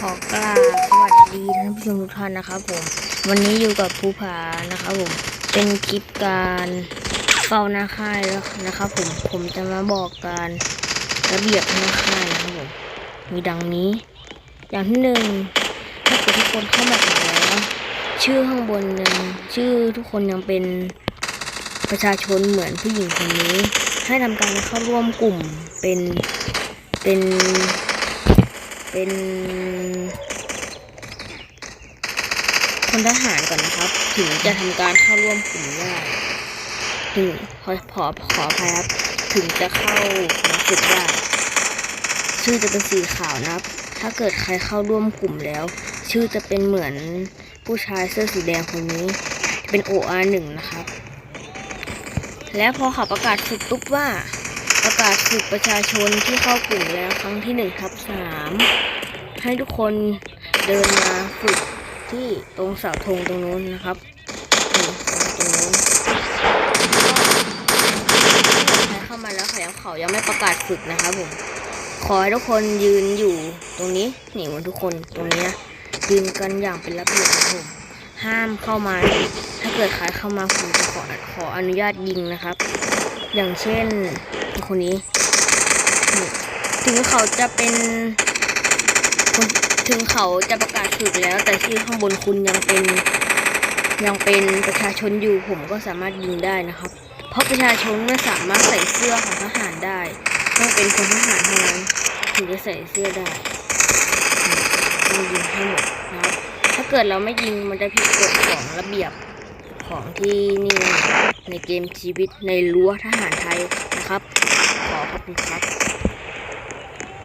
ขอกราบสวัสดีท่านผู้ชมทุกท่านนะครับผม วันนี้อยู่กับภูผานะครับผม เป็นคลิปการเฝ้าหน้าค่ายแล้วนะครับผม ผมจะมาบอกการระเบียบหน้าค่ายนะครับผม มีดังนี้ อย่างที่หนึ่งถ้าเกิดทุกคนเข้ามาแล้วชื่อข้างบนยังชื่อทุกคนยังเป็นประชาชนเหมือนผู้หญิงคนนี้ ให้ทำการเข้าร่วมกลุ่มเป็นเป็น เป็นคนทหารก่อนนะครับ ถึงจะทำการเข้าร่วมกลุ่มได้ถึงขอขอขออภัยครับ ถึงจะเข้ามาฝึกได้ ชื่อจะเป็นสีขาวนะครับ ถ้าเกิดใครเข้าร่วมกลุ่มแล้ว ชื่อจะเป็นเหมือนผู้ชายเสื้อสีแดงคนนี้เป็น OR หนึ่งนะครับ และพอเขาประกาศฝึกปุ๊บว่าประกาศฝึกประชาชนที่เข้ากลุ่มแล้วครั้งที่หนึ่งทับสาม ให้ทุกคนเดินมาฝึกที่ตรงเสาธงตรงนู้นนะครับตรงนู้นใครเข้ามาแล้วเขายังเขายังไม่ประกาศฝึกนะครับผมขอให้ทุกคนยืนอยู่ตรงนี้นี่เหมือนทุกคนตรงนี้นะยืนกันอย่างเป็นระเบียบนะครับผมห้ามเข้ามา ถ้าเกิดใครเข้ามาผมจะขอขออนุญาตยิงนะครับ อย่างเช่นคนนี้ถึงเขาจะเป็น ถึงเขาจะประกาศฝึกแล้ว แต่ชื่อข้างบนคุณยังเป็นยังเป็นประชาชนอยู่ผมก็สามารถยิงได้นะครับ เพราะประชาชนไม่สามารถใส่เสื้อของทหารได้ ต้องเป็นคนทหารเท่านั้นถึงจะใส่เสื้อได้ต้องยิงให้หมดนะครับถ้าเกิดเราไม่ยิงมันจะผิดกฎของระเบียบของที่นี่ในเกมชีวิตในรั้วทหารไทยนะครับ ขอขอบคุณครับ